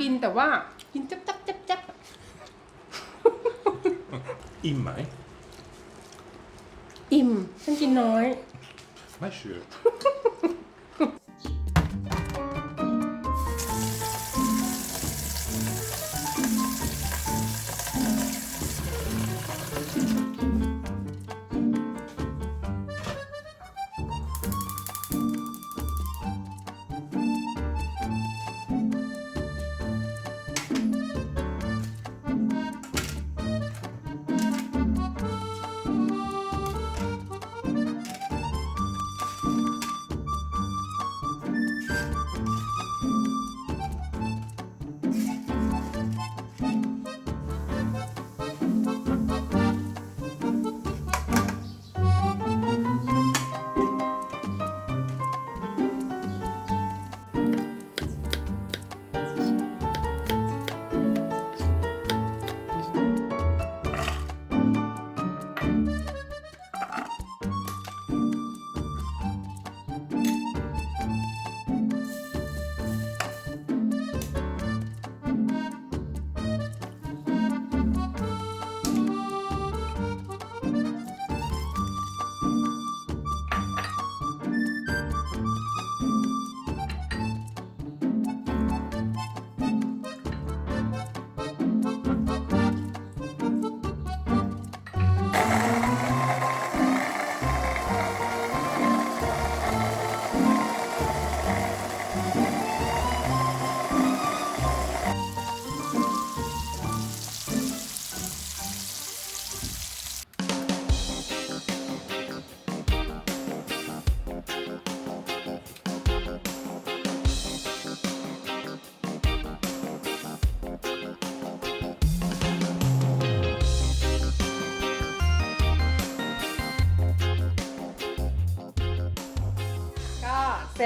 กินแต่ว่า กินจับจับจับจับอิ่มไหมอิ่มฉันกินน้อย ไม่เชื่อ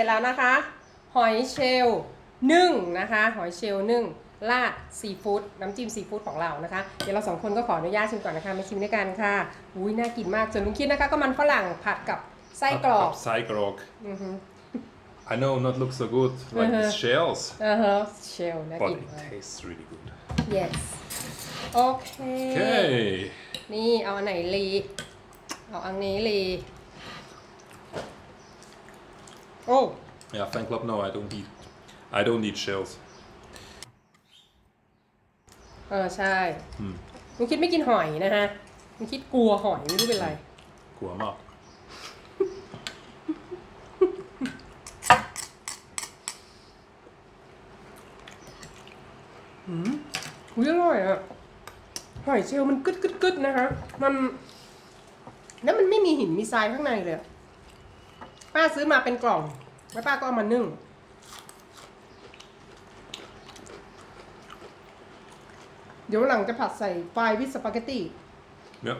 ร็จแล้วนะคะ หอยเชลล์นึ่งนะคะ หอยเชลล์นึ่งราดซีฟู้ดน้ำจิ้มซีฟู้ดของเรานะคะ เดี๋ยวเราสองคนก็ขออนุญาตชิมก่อนนะคะมาชิมด้วยกันค่ะอุ้ยน่ากินมากส่วนลุงคิดนะคะ ก็มันฝรั่งผัดกับไส้กรอก ไส้กรอกอือฮึ I know not look so good like the Uh-huh. shells อ่าฮะเชลล์น่า but กิน it มาก tastes really good yes โอเค okay นี่เอาอันไหนลีเอาอันนี้ลี โอ้ yeah fan club no I don't eat I don't eat shells เออใช่อืมลุงคิดไม่กินหอยนะฮะลุงคิดกลัวหอยไม่รู้เป็นไร กลัวมาก อุ้ยอร่อยอะหอยเชลล์มันกึดกึดกึดนะคะ มัน แล้วมันไม่มีหินมีทรายข้างในเลยอะ ป้าซื้อมาเป็นกล่อง แล้วป้าก็เอามานึ่ง เดี๋ยวหลังจะผัดใส่ไฟวิสปาเกตตี้ yeah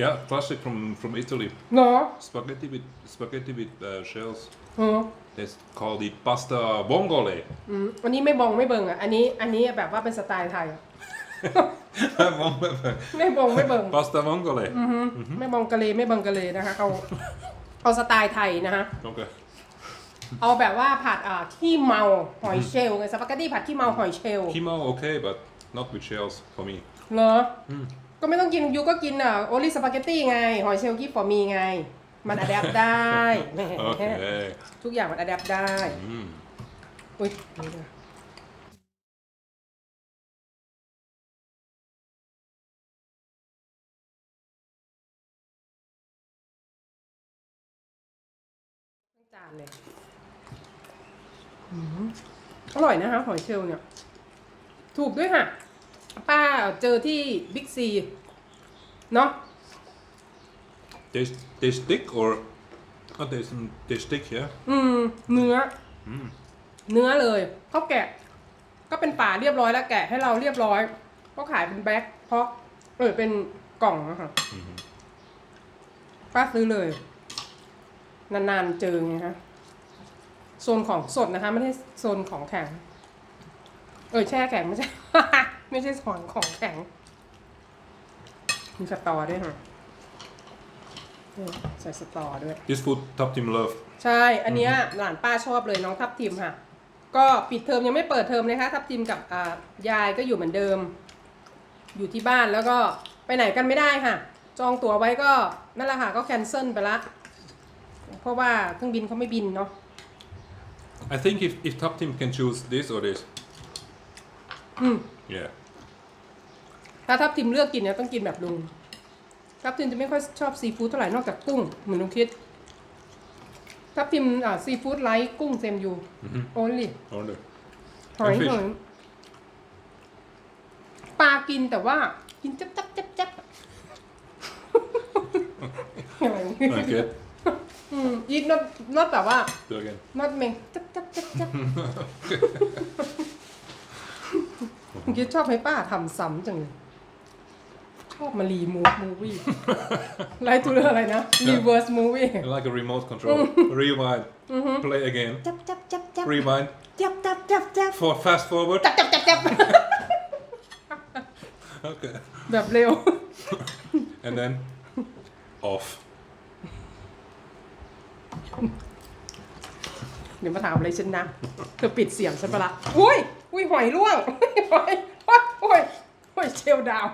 yeah classic from from Italy เนาะ spaghetti with spaghetti with uh, shells เออ It's called it pasta vongole อืมอันนี้ไม่บองไม่เบิงอะ อันนี้อันนี้แบบว่าเป็นสไตล์ไทยอะไม่บองไม่เบิง pasta vongole ไม่บองกะเลไม่บังกะเลนะคะเอา เอาสไตล์ไทยนะคะ okay เอาแบบว่าผัดอ่าขี้เมาหอยเชลล์ไงสปาเกตตี้ผัดขี้เมาหอยเชลล์ Kimo okay but not with shells for me เหรออก็ไม่ต้องกินยูก็กินอะโอลิสปาเกตตี้ไง หอยเชลล์กี้ฟอมีไง มันอัดแอปได้แหม okay ทุกอย่างมันอัดแอปได้ mm. อุ้ยนี่ด้วย เลยอืมอร่อยนะคะหอยเชลล์เนี่ย ถูกด้วยค่ะ ป้าเจอที่บิ๊กซี เนาะ they they stick or oh they they stick yeah อืม เนื้ออมเนื้อเลยเขาแกะ ก็เป็นป่าเรียบร้อยแล้วแกะให้เราเรียบร้อยก็ขายเป็นแบ็คเพราะเออเป็นกล่องนะคะป้าซื้อเลย นานๆเจอไงฮะโซนของสดนะคะ ไม่ใช่โซนของแข็ง เออแช่แข็งไม่ใช่ ไม่ใช่โซนของแข็ง มีสตอด้วยค่ะเออใส่สตอด้วย this food top team love ใช่ อันเนี้ยหลานป้าชอบเลยน้องทับทิมค่ะ ก็ปิดเทอมยังไม่เปิดเทอมนะคะทับทิมกับอ่ายายก็อยู่เหมือนเดิม อยู่ที่บ้านแล้วก็ไปไหนกันไม่ได้ค่ะ จองตั๋วไว้ก็นั่นแหละค่ะก็แคนเซิลไปละ เพราะว่าเครื่องบินเขาไม่บินเนาะ I think if if Top Team can choose this or this. อืม Yeah. ถ้าทับทิมเลือกกินเนี่ยต้องกินแบบลุงทับทิมจะไม่ค่อยชอบซีฟู้ดเท่าไหร่นอกจากกุ้งเหมือนลุงคิด ทับทิมอ่าซีฟู้ดไลท์กุ้งเซมยู Mhm. โอลิ Order. หอย And fish หอยปลากินแต่ว่ากินจับจับจับจับอะไร Okay. อืมอีทนอตนอตแบบว่า Do again. นอตเมงจับจับจับจับคิดชอบให้ป้าทำซ้ำจังเลยชอบมารีมูฟมูวี่ไลท์ทูเรออะไรนะรีเวิร์สมูวี่ Like a remote control. Rewind. Play again. จับจับจับจับ Rewind. จับจับจับจับ For fast forward. จับจับจับจับ Okay. แบบเร็ว And then off. เดี๋ยวมาถามอะไรฉันนะ เธอปิดเสียงฉันไปละอุ้ย อุ้ยหอยร่วงหอยหอยหอยหอยเชลดาว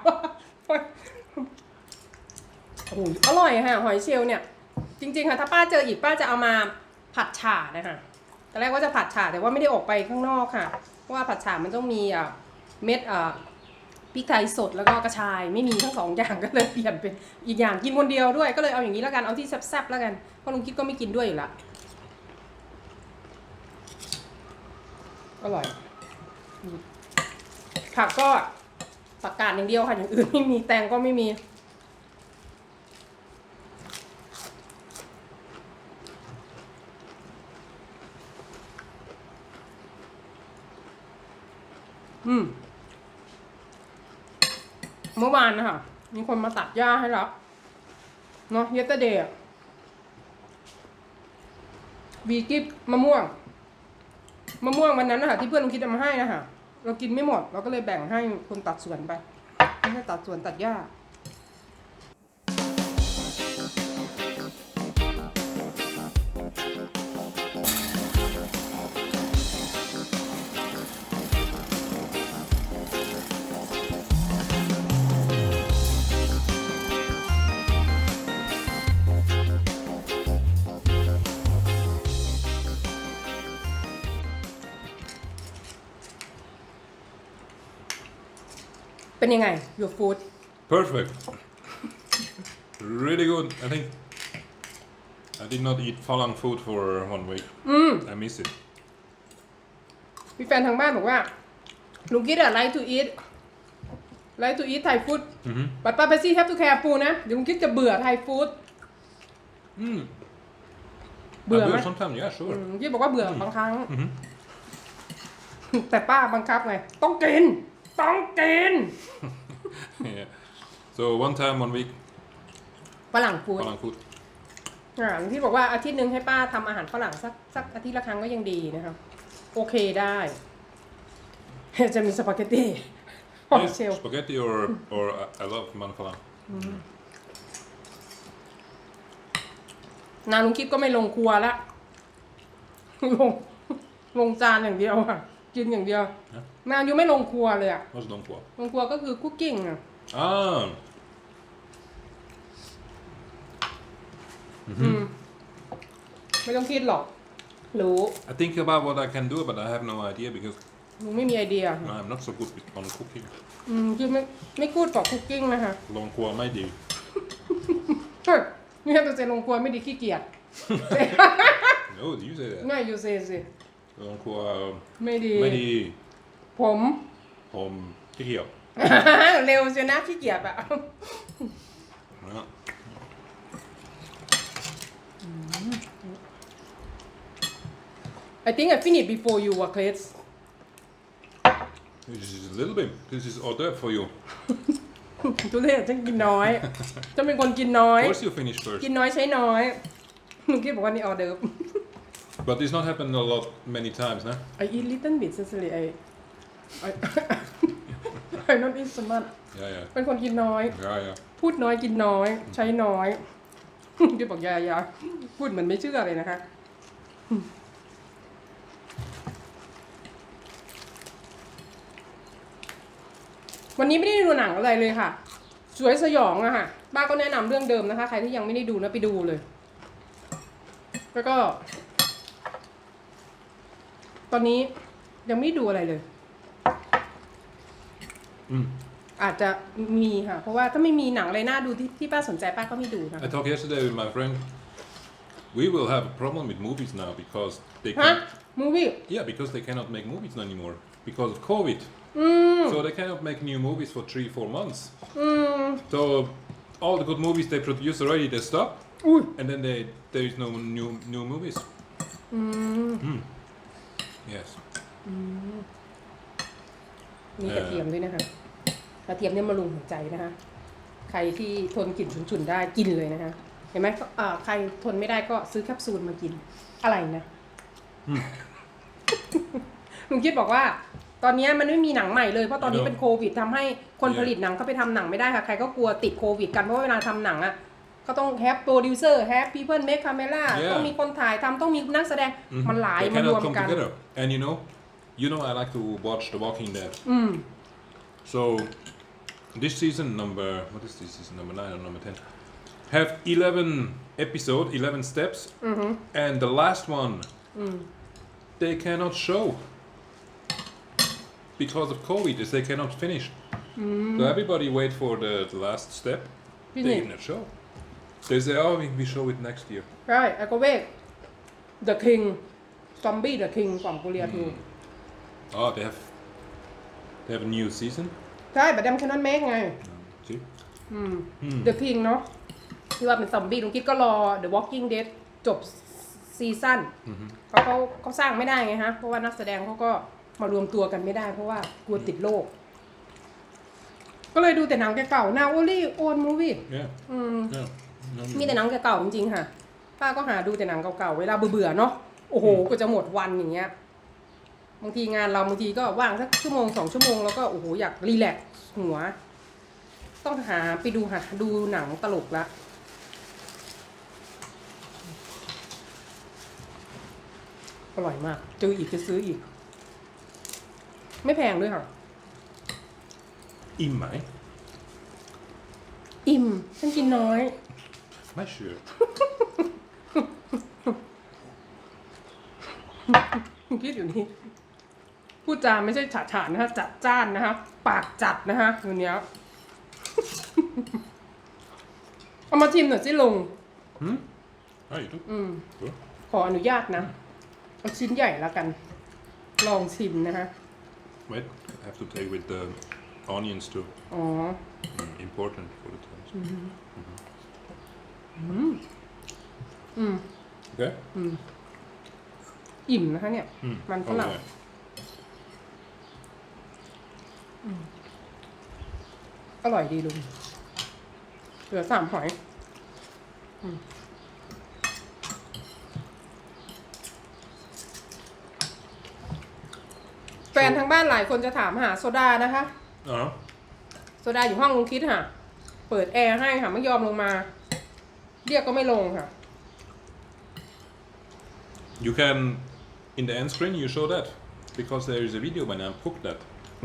หอยโอ้โหอร่อยค่ะ หอยเชลล์เนี่ย จริง ๆ ค่ะ ถ้าป้าเจออีกป้าจะเอามาผัดฉ่านะคะตอนแรกว่าจะผัดฉ่าแต่ว่าไม่ได้ออกไปข้างนอกค่ะ เพราะว่าผัดฉ่ามันต้องมีอะเม็ดอะ ริกไทยสดแล้วก็กระชายไม่มีทั้งสองอย่างก็เลยเปลี่ยนเป็นอีกอย่างกินคนเดียวด้วยก็เลยเอาอย่างนี้แล้วกันเอาที่แซ่บๆแล้วกันเพราะลุงคิดก็ไม่กินด้วยอยู่ละอร่อย ผักก็ผักกาดอย่างเดียวค่ะอย่างอื่นไม่มีแตงก็ไม่มีอืม เมื่อวานนะคะมีคนมาตัดหญ้าให้แล้วเนาะเยสเดย์วีกิฟมะม่วง มะม่วงวันนั้นนะคะที่เพื่อนลุงคิดเอามาให้นะคะเรากินไม่หมด เราก็เลยแบ่งให้คนตัดสวนไปไม่ให้ตัดสวนตัดหญ้า เป็นยังไง your food Perfect. Really good. I think I did not eat Falang food for one week. อืม I miss it. มีแฟนทางบ้านบอกว่าลุงคิดอะ like to eat like to eat Thai food Mm-hmm. but Papa see have to careful นะเดี๋ยวลุงคิดจะเบื่อ Thai food Mm. เบื่อ I ไหม do sometimes, yeah, อื sure. มคิดบอกว่าเบื่อบางครั้ง Mhm. แต่ป้าบังคับไง ต้องกิน ต้องกิน yeah. So one time, one week, ฝรั่งฟูด Falang food. อ่าที่บอกว่าอาทิตย์หนึ่งให้ป้าทำอาหารฝรั่งสักสักอาทิตย์ละครั้งก็ยังดีนะครับโอเคได้ จะมีสปาเกตตี้หอย Yes, เชลล์ spaghetti or or I, I love man falang. นาลุงคิดก็ไม่ลงครัวละ ลง ลงจานอย่างเดียวอะ กินอย่างเดียว ฮะ นายูไม่ลงครัวเลยอะ What's done for? ลงครัวก็คือคุกกิ้งอะ Ah. อืม ไม่ต้องคิดหรอก รู้ I think about what I can do, but I have no idea because ลุงไม่มีไอเดีย I'm not so good with, on cooking. อืมคือไม่ไม่กูดกว่าคุกกิ้งนะคะ Long kwa my day. เฮ้ยนี่ถ้าตัวเซลงครัวไม่ดีขี้เกียจ No, you say that. ง่ายยูเซสิ Long kwa ไม่ดี my day. ผม Om kikio. เร็วเชียวนะขี้เกียจอะ Ja. I think I finish before you อะ Chris This is a little bit. This is hors d'oeuvre for you. ทุเรศฉันกินน้อยจะเป็นคนกินน้อย Of course you finish first. กินน้อยใช้น้อยหนูคิดบอกว่านี่ออเดิร์ฟ But it's not happened a lot, many times, no? I eat little bit actually. I I I don't eat so much. Yeah, yeah. เป็นคนกินน้อย Yeah, yeah. พูดน้อยกินน้อย ใช้น้อย พี่บอกยาอยาพูดเหมือนไม่เชื่อเลยนะคะ วันนี้ไม่ได้ดูหนังอะไรเลยค่ะ สวยสยองอะค่ะป้าก็แนะนำเรื่องเดิมนะคะ ใครที่ยังไม่ได้ดูนะไปดูเลย แล้วก็ ตอนนี้ยังไม่ได้ดูอะไรเลย Mm. อาจจะมีค่ะ เพราะว่าถ้าไม่มีหนังอะไรน่าดูที่ที่ป้าสนใจป้าก็ไม่ดูนะ I talked yesterday with my friend. We will have a problem with movies now because they ฮะ can, มูวี่ yeah because they cannot make movies anymore because of COVID. อืม So they cannot make new movies for three four months. อืม So all the good movies they produce already they stop อุ้ย and then they there is no new new movies. อืม Mm. Yes. มีกระเทียมด้วยนะคะ กระเทียมเนี่ยมารุงหัวใจนะคะ ใครที่ทนกลิ่นฉุนๆได้กินเลยนะคะ เห็นไหมอ่าใครทนไม่ได้ก็ซื้อแคปซูลมากิน อะไรนะ ลุงคิดบอกว่า ตอนนี้มันไม่มีหนังใหม่เลย เพราะตอนนี้ I know. เป็นโควิดทำให้คน Yeah. ผลิตหนังเขาไปทำหนังไม่ได้ค่ะ ใครก็กลัวติดโควิดกัน เพราะว่าเวลาทำหนังอะ ก็ต้องแฮปโปรดิวเซอร์แฮปพีเพิลเมคคาเมล่า Yeah. ต้องมีคนถ่ายทำต้องมีนักแสดง Mhm. มันหลาย They มารว cannot ม come กัน together. And you know, you know I like to watch The Walking Dead. อืม So this season number what is this season number nine or number ten have eleven episode, eleven steps, อือฮึ and the last one อืม they cannot show because of COVID. Is they cannot finish. So everybody wait for the, the last step. พี่ They นิ cannot show. They say, oh, we, we show it next year. ใช่ไอโกเวก The King ซอมบี้ The King ของกูเรียทู Oh, they have they have a new season. ใช่บัดดมแคนนอนเมกไง See? อืม Hmm. The King เนาะที่ว่าเป็นซอมบี้ลุงคิดก็รอ The Walking Dead จบซีซั่น Mhm. เพราะเขาเขาสร้างไม่ได้ไงฮะ เพราะว่านักแสดงเขาก็มารวมตัวกันไม่ได้ เพราะว่ากลัวติดโรคก็เลยดูแต่หนังเก่าๆ Now Only Own Movie Yeah. อืม Yeah. No, มี แต่หนังเก่าๆจริงๆค่ะ ป้าก็หาดูแต่หนังเก่าๆ เวลาเบื่อๆเนาะ โอ้โห ก็จะหมดวันอย่างเงี้ย บางทีงานเราบางทีก็ว่างสักชั่วโมงสองชั่วโมงแล้วก็โอ้โหอยากรีแลกซ์หัว ต้องหาไปดูหาดูหนังตลกละอร่อยมากเจออีกจะซื้ออีก ไม่แพงด้วยค่ะ In mij? อิ่มฉันกินน้อย My shirt. คิดอยู่นี่พูดจาไม่ใช่ฉาฉานนะคะจัดจ้านนะคะปากจัดนะคะวันเนี้ยเอามาชิมหน่อยสิลุง Hm? Ah, je doet. อืม Goed. ขออนุญาตนะ เอาชิ้นใหญ่แล้วกัน ลองชิมนะคะ Wait, I have to take with the onions too. อ๋อ Mm, important for the taste. อืม Okay? อิ่มนะคะเนี่ย Mm. Man Oh, vanaf. yeah. อร่อยดีลุง เหลือสามหอย อืมแฟนทางบ้านหลายคนจะถามหาโซดานะคะ Uh-huh. โซดาอยู่ห้องลุงคิดค่ะ เปิดแอร์ให้ค่ะไม่ยอมลงมา เรียกก็ไม่ลงค่ะ You can, in the end screen, you show that because there is a video when I cooked that.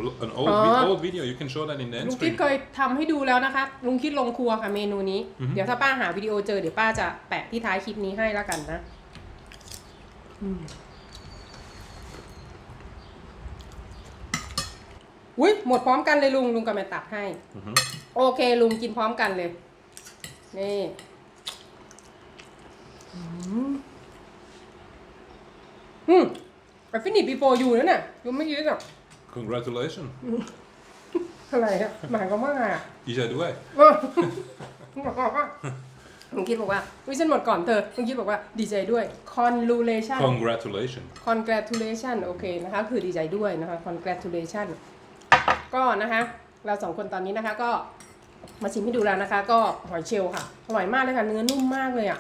L- An old, vi- Ah. old video, you can show that in the end ลุงคิด screen. เคยทำให้ดูแล้วนะคะ ลุงคิดลงครัวค่ะเมนูนี้อือฮึเดี๋ยวถ้าป้าหาวิดีโอเจอเดี๋ยวป้าจะแปะที่ท้ายคลิปนี้ให้แล้วกันนะอืมอุ้ยหมดพร้อมกันเลยลุงลุงก็มาตักให้ Mhm. โอเค ลุงกินพร้อมกันเลย นี่ อืมอืมไปฟินิชบีโฟอยู่นั่นน่ะยูไม่ยืดหรอก Congratulations. อะไรอะหมายความว่าไงอะ Die zei wij. เออลุงคิดบอกว่าวิฉันหมดก่อนเธอลุงคิดบอกว่าดีใจด้วย congratulation Congratulations. congratulation โอเคนะคะ คือดีใจด้วยนะคะ congratulation ก็นะคะ เราสองคนตอนนี้นะคะก็มาชิมให้ดูแล้วนะคะ ก็หอยเชลล์ค่ะ อร่อยมากเลยค่ะ เนื้อนุ่มมากเลยอะ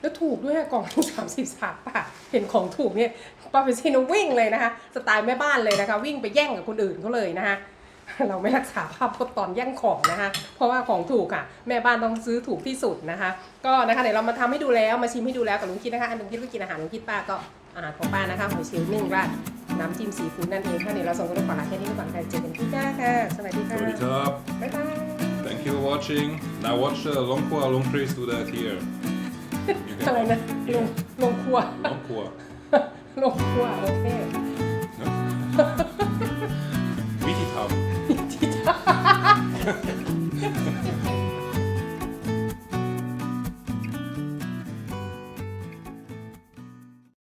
แล้วถูกด้วยอะกล่องสามสิบสามบาทเห็นของถูกเนี่ยป้าไปซีนวิ่งเลยนะคะสไตล์แม่บ้านเลยนะคะ วิ่งไปแย่งกับคนอื่นเขาเลยนะคะเราไม่รักษาภาพพจน์ตอนแย่งของนะคะ เพราะว่าของถูกค่ะ แม่บ้านต้องซื้อถูกที่สุดนะคะ ก็นะคะเดี๋ยวเรามาทำให้ดูแล้วมาชิมให้ดูแล้วกับลุงคิดนะคะอันลุงคิดก็กินอาหารลุงคิดป้าก็อาหารของป้านะคะหอยเชลล์นึ่งราดน้ำจิ้มซีฟู้ดนั่นเองค่ะเดี๋ยวเราส่งคนไปขอลาแค่นี้ไปก่อนค่ะเจอกันที่หน้าค่ะสวัสดีค่ะ Sawadi top. บ๊ายบาย Thank you for watching. Now watch uh, Longkua Long Trees do that here. อะไรนะลงลงครัวลงครัวลงครัวโอเควิธีทำ ที่